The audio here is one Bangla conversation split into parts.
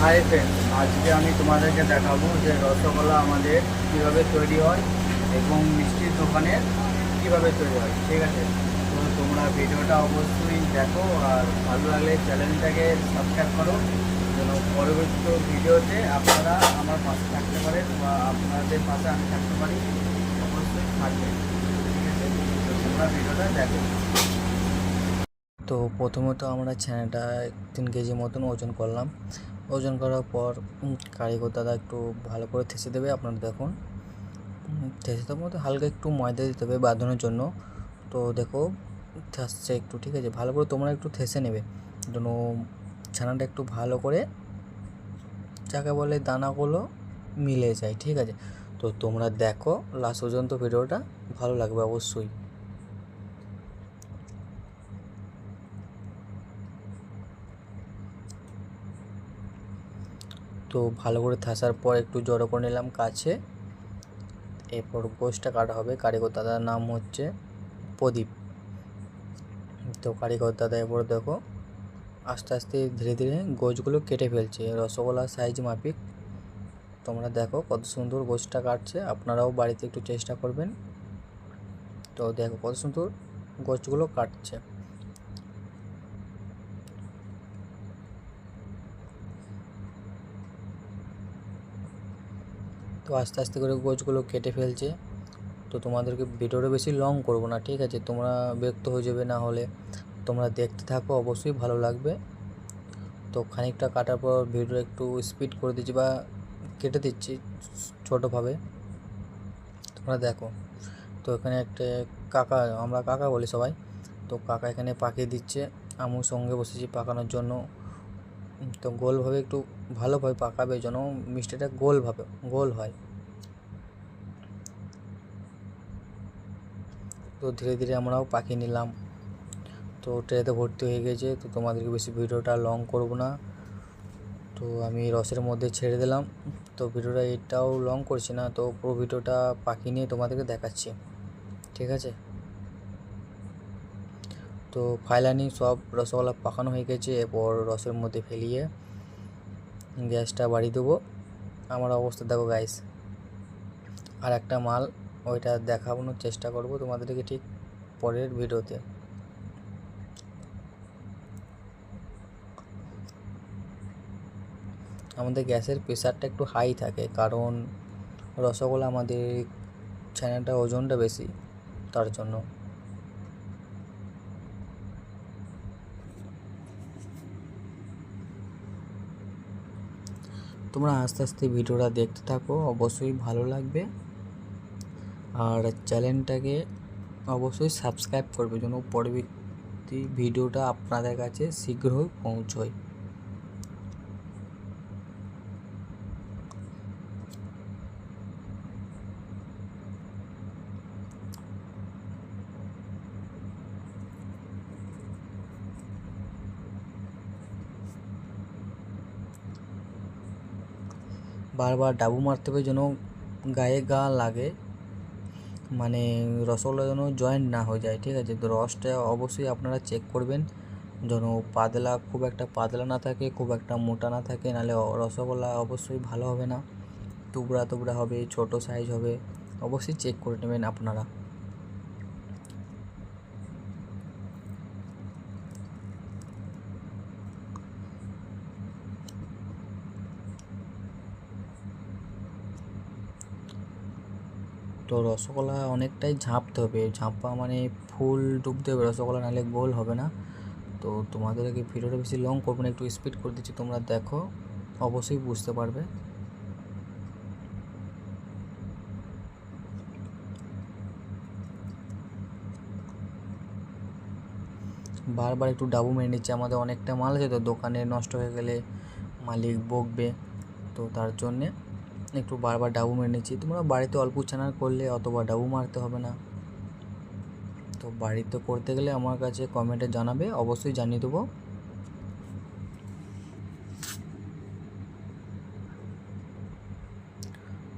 হাই ফ্রেন্ড আজকে আমি তোমাদেরকে দেখাবো যে রসগোল্লা আমাদের কীভাবে তৈরি হয় এবং মিষ্টির দোকানে কীভাবে তৈরি হয়, ঠিক আছে? তো তোমরা ভিডিওটা অবশ্যই দেখো আর ভালো লাগলে চ্যানেলটাকে সাবস্ক্রাইব করো। যেন পরবর্তী ভিডিওতে আপনারা আমার পাশে থাকতে পারেন বা আপনাদের পাশে আমি থাকতে পারি, অবশ্যই থাকবেন ঠিক আছে? তো তোমরা ভিডিওটা দেখো। তো প্রথমত আমরা ছানাটা তিন কেজি মতন ওজন করলাম। ওজন করার পর কারিগর দাদা একটু ভালো করে থেসে দেবে, আপনারা দেখুন। থেসে দেওয়ার মধ্যে হালকা একটু ময়দা দিতে হবে বাঁধানোর জন্য। তো দেখো থেসছে একটু, ঠিক আছে? ভালো করে তোমরা একটু থেসে নেবে। যেন ছানাটা একটু ভালো করে, যাকে বলে দানাগুলো মিলে যায়, ঠিক আছে? তো তোমরা দেখো লাস্ট পর্যন্ত ভিডিওটা ভালো লাগবে অবশ্যই। তো ভালো করে থাসার পর একটু জড়ো করে নিলাম কাছে। এরপর গোষ্ঠটা কাটা হবে কারিগর দাদার নাম হচ্ছে প্রদীপ। তো কারিগর দাদা এরপর দেখো, আস্তে আস্তে ধীরে ধীরে গোছগুলো কেটে ফেলছে। রসগোল্লার সাইজ মাফিক তোমরা দেখো কত সুন্দর গোছটা কাটছে। আপনারাও বাড়িতে একটু চেষ্টা করবেন। তো দেখো কত সুন্দর গোছগুলো কাটছে। তো আস্তে আস্তে করে গোছগুলো কেটে ফেলছে। তো তোমাদেরকে ভিডিওটা বেশি লং করব না, ঠিক আছে? তোমরা বিরক্ত হয়ে যাবে না হলে। তোমরা দেখতে থাকো, অবশ্যই ভালো লাগবে। তো খানিকটা কাটার পর ভিডিও একটু স্পিড করে দিচ্ছি বা কেটে দিচ্ছি ছোটোভাবে। তোমরা দেখো। তো এখানে একটা কাকা, আমরা কাকা বলি সবাই। তো কাকা এখানে পাকিয়ে দিচ্ছে। আমু সঙ্গে বসেছি পাকানোর জন্য। তো গোলভাবে একটু ভালোভাবে পাকাবে যেন মিষ্টিটা গোলভাবে গোল হয়। তো ধীরে ধীরে আমরাও পাকিয়ে নিলাম। তো ট্রেতে ভর্তি হয়ে গেছে, তো তোমাদেরকে বেশি ভিডিওটা লং করব না। তো আমি রসের মধ্যে ছেড়ে দিলাম। তো ভিডিওটা এটাও লং করছি না, তো পুরো ভিডিওটা পাকিয়ে নিয়ে তোমাদেরকে দেখাচ্ছি। ঠিক আছে? তো ফাইলানি সব রসগোল্লা পাকানো হয়ে গেছে, এরপর রসের মধ্যে ফেলিয়ে গ্যাসটা বাড়িয়ে দেবো। আমার অবস্থা দেখো গাইস আর একটা মাল ওইটা দেখানোর চেষ্টা করব তোমাদেরকে ঠিক পরের ভিডিওতে। আমাদের গ্যাসের প্রেশারটা একটু হাই থাকে, কারণ রসগোল্লা আমাদের ছানাটা ওজনটা বেশি, তার জন্য। তোমরা আস্তে আস্তে ভিডিওটা দেখতে থাকো, অবশ্যই ভালো লাগবে। আর চ্যানেলটাকে অবশ্যই সাবস্ক্রাইব করবে যেন পরবর্তী ভিডিওটা আপনাদের কাছে শীঘ্রই পৌঁছয়। বারবার ডাবু মারতে হবে যেন গায়ে গা লাগে। মানে রসগোল্লা যেন জয়েন্ট না হয়ে যায়, ঠিক আছে? তো রসটা অবশ্যই আপনারা চেক করবেন। যেন পাতলা, খুব একটা পাতলা না থাকে, খুব একটা মোটা না থাকে, নাহলে রসগোল্লা অবশ্যই ভালো হবে না। টুকরা টুকরা হবে, ছোট সাইজ হবে, অবশ্যই চেক করে নেবেন আপনারা। তো রসগোল্লা অনেকটাই ঝাঁপতে হবে। ঝাঁপা মানে ফুল ডুবতে হবে, রসগোল্লা নাহলে গোল হবে না। তো তোমাদেরকে ভিডিওটা বেশি লং করব না, একটু স্পিড করে দিচ্ছি, তোমরা দেখো, অবশ্যই বুঝতে পারবে। বারবার একটু ডাবু মেরে নিচ্ছে, আমাদের অনেকটা মাল আছে তো, দোকানে নষ্ট হয়ে গেলে মালিক বকবে, তো তার জন্যে একটু বারবার ডাবু মেরে নিচ্ছি। তোমরা বাড়িতে অল্প ছানা করলে অতবার ডাবু মারতে হবে না। তো বাড়িতে করতে গেলে আমার কাছে কমেন্টে জানাবে, অবশ্যই জানিয়ে দেবো।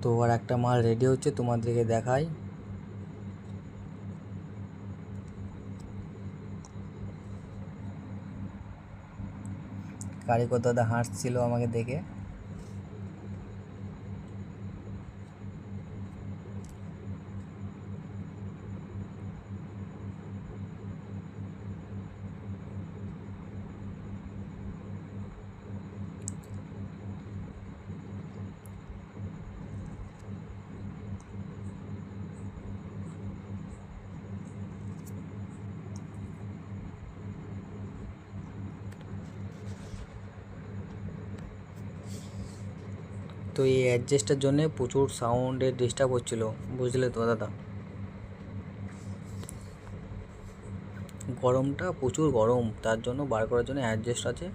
তো আর একটা মাল রেডি হচ্ছে, তোমাদেরকে দেখাই। কারিগর দাদা হাসছিল আমাকে দেখে। তো এই অ্যাডজাস্টার জন্য প্রচুর সাউন্ডের ডিস্টার্ব হচ্ছিল, বুঝলে তো দাদা? গরমটা প্রচুর গরম, তার জন্য বার করার জন্য অ্যাডজাস্ট আছে।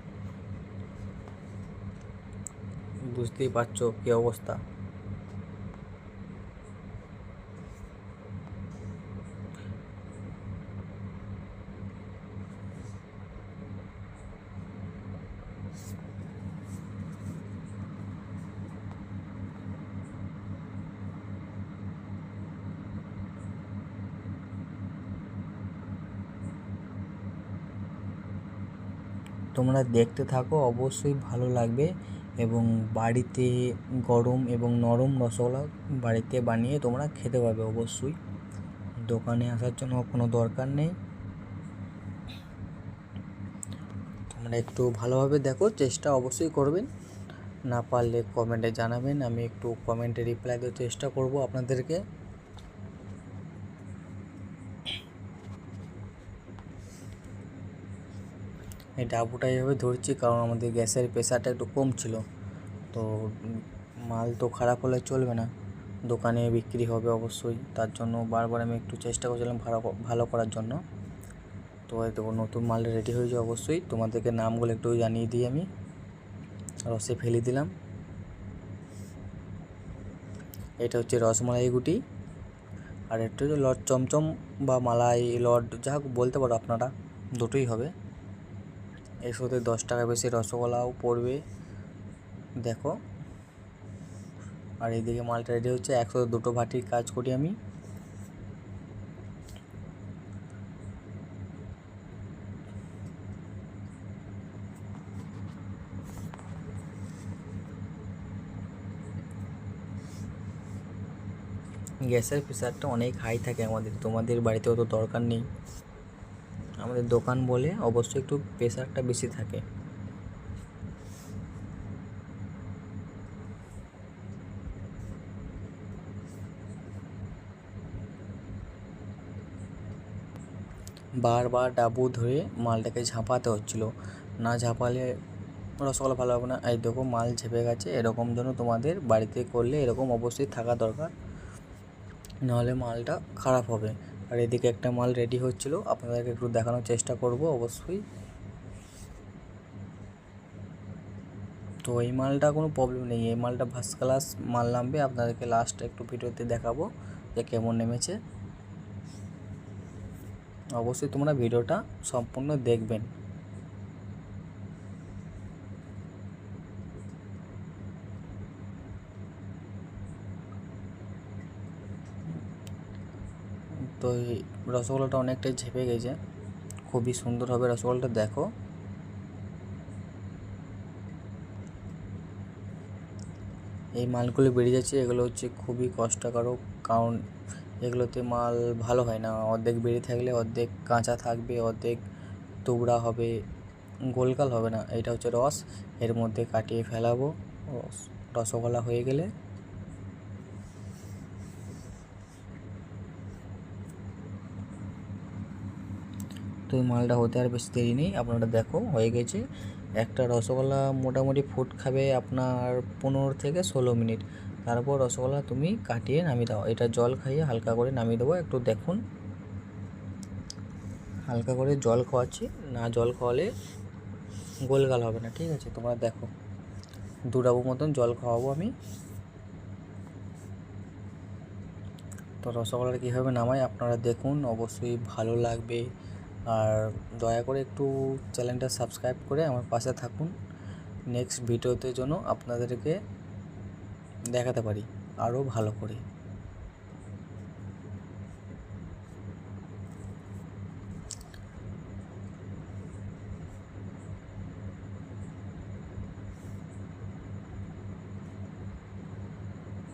বুঝতেই পারছ কী অবস্থা। তোমরা দেখতে থাকো, অবশ্যই ভালো লাগবে। এবং বাড়িতে গরম এবং নরম রসগোল্লা বাড়িতে বানিয়ে তোমরা খেতে পাবে অবশ্যই। দোকানে আসার জন্য কোনো দরকার নেই। তোমরা একটু ভালোভাবে দেখো, চেষ্টা অবশ্যই করবেন। না পারলে কমেন্টে জানাবেন, আমি একটু কমেন্টে রিপ্লাই দেওয়ার চেষ্টা করব আপনাদেরকে। এই ডাবুটা এইভাবে ধরছি কারণ আমাদের গ্যাসের প্রেশারটা একটু কম ছিল। তো মাল তো খারাপ হলে চলবে না। দোকানে বিক্রি হবে অবশ্যই। তার জন্য বারবার আমি একটু চেষ্টা করছিলাম ভালো ভালো করার জন্য। তো দেখো, নতুন মাল রেডি হয়ে হয়েছে অবশ্যই। তোমাদেরকে নামগুলো একটু জানিয়ে দিই আমি। রসে ফেলে দিলাম। এটা হচ্ছে রসমালাই গুটি। আর একটা হচ্ছে লট চমচম বা মালাই লট যা বলতে পারো আপনারা। দুটোই হবে। সাথে দশ টাকা বেশি রসগোল্লাও পড়বে। দেখো। আর এইদিকে মালটা রেডি হচ্ছে। একসাথে দুটো ভাটির কাজ করি আমি। গ্যাসের প্রেশারটা অনেক হাই থাকে আমাদের। তোমাদের বাড়িতে অত দরকার নেই। আমাদের দোকান বলে অবশ্যই একটু প্রেশারটা বেশি থাকে। বারবার ডাবু ধরে মালটাকে ঝাঁপাতে হচ্ছিল। না ঝাঁপালে রসগোল্লা ভালো হবে না। এই দেখো, মাল ঝেপে গেছে। এরকম যেন তোমাদের বাড়িতে করলে এরকম অবশ্যই থাকা দরকার। নাহলে মালটা খারাপ হবে। আর এদিকে একটা মাল রেডি হচ্ছিল। আপনাদেরকে একটু দেখানোর চেষ্টা করব, অবশ্যই। তো এই মালটা কোনো প্রবলেম নেই। এই মালটা ফার্স্ট ক্লাস মাল নামবে। আপনাদেরকে লাস্ট একটু ভিডিওতে দেখাবো যে কেমন নেমেছে। অবশ্যই তোমরা ভিডিওটা সম্পূর্ণ দেখবেন। তো এই রসগোল্লাটা অনেকটাই ঝেপে গেছে। খুবই সুন্দর হবে রসগোল্লাটা, দেখো। এই মালগুলো বেরিয়ে যাচ্ছে, এগুলো হচ্ছে খুবই কষ্টকারক, কারণ এগুলোতে মাল ভালো হয় না। অর্ধেক বেরিয়ে থাকলে অর্ধেক কাঁচা থাকবে, অর্ধেক তুবড়া হবে গোলকাল হবে না। এটা হচ্ছে রস, এর মধ্যে কাটিয়ে ফেলাবো। রস, রসগোল্লা হয়ে গেলে তো এই মালটা হতে আর বেশি দেরি নেই। আপনারা দেখো, হয়ে গেছে। একটা রসগোল্লা মোটামুটি ফুট খাবে আপনার পনেরো থেকে ষোলো মিনিট। তারপর রসগোল্লা তুমি কাটিয়ে নামিয়ে দাও। এটা জল খাইয়ে হালকা করে নামিয়ে দেবো। একটু দেখুন। হালকা করে জল খাওয়াচ্ছি। না জল খাওয়ালে গোলগাল হবে না। ঠিক আছে, তোমরা দেখো। দু ডাবু মতন জল খাওয়াবো আমি। তো রসগোল্লাটা কীভাবে নামাই আপনারা দেখুন। অবশ্যই ভালো লাগবে। আর দয়া করে একটু চ্যানেলটা সাবস্ক্রাইব করে আমার পাশে থাকুন। নেক্সট ভিডিওতে জন্য আপনাদেরকে দেখাতে পারি আরও ভালো করে।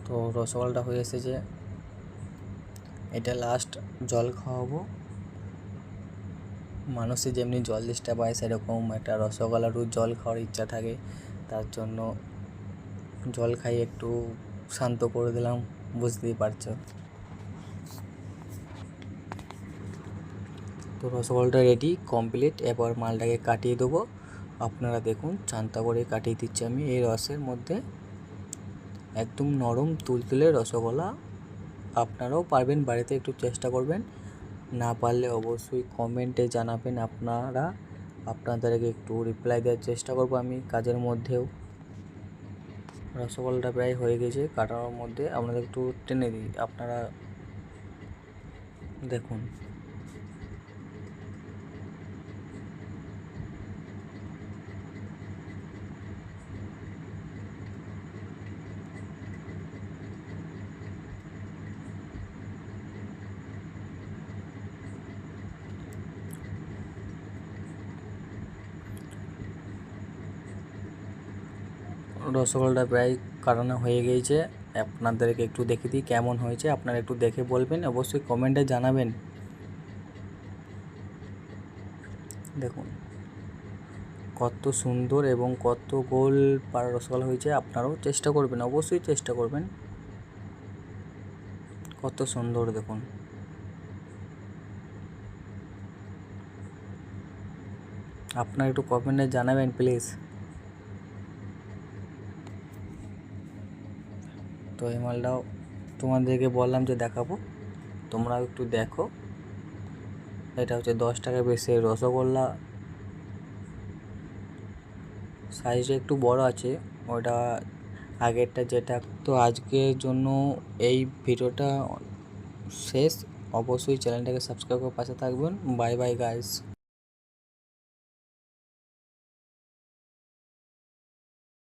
তো রসগোল্লাটা হয়ে এসেছে। এটা লাস্ট জল খাওয়াবো। মানুষের যেমনি জল তেষ্টা পায়, সেরকম একটা রসগোল্লারও জল খাওয়ার ইচ্ছা থাকে। তার জন্য জল খাইয়ে একটু শান্ত করে দিলাম, বুঝতেই পারছ। তো রসগোল্লাটা রেডি কমপ্লিট এবার মালটাকে কাটিয়ে দেবো। আপনারা দেখুন, চান্তা করে কাটিয়ে দিচ্ছি আমি। এই রসের মধ্যে একদম নরম তুলতুলে রসগোল্লা আপনারাও পারবেন, বাড়িতে একটু চেষ্টা করবেন। না পারলে অবশ্যই কমেন্টে জানাবেন। আপনারা আপনাদেরকে একটু রিপ্লাই দেওয়ার চেষ্টা করব আমি কাজের মধ্যেও। রসগোল্লাটা প্রায় হয়ে গেছে, কাটানোর মধ্যে। আপনাদের একটু টেনে দিই। আপনারা দেখুন। রসগোল্লাটা প্রায় কাটানো হয়ে গিয়েছে। আপনাদেরকে একটু দেখে দিই কেমন হয়েছে। আপনারা একটু দেখে বলবেন, অবশ্যই কমেন্টে জানাবেন। দেখুন, কত সুন্দর এবং কত গোল পাড়া রসগোল্লা হয়েছে। আপনারাও চেষ্টা করবেন, অবশ্যই চেষ্টা করবেন। কত সুন্দর, দেখুন। আপনারা একটু কমেন্টে জানাবেন, প্লিজ। তো এই মালটাও তোমাদেরকে বললাম যে দেখাবো। তোমরাও একটু দেখো। এটা হচ্ছে দশ টাকা বেশি রসগোল্লা। সাইজটা একটু বড় আছে। ওটা আগেরটা যেটা তো আজকের জন্য এই ভিডিওটা শেষ। অবশ্যই চ্যানেলটাকে সাবস্ক্রাইব করে পাশে থাকবেন। Bye bye guys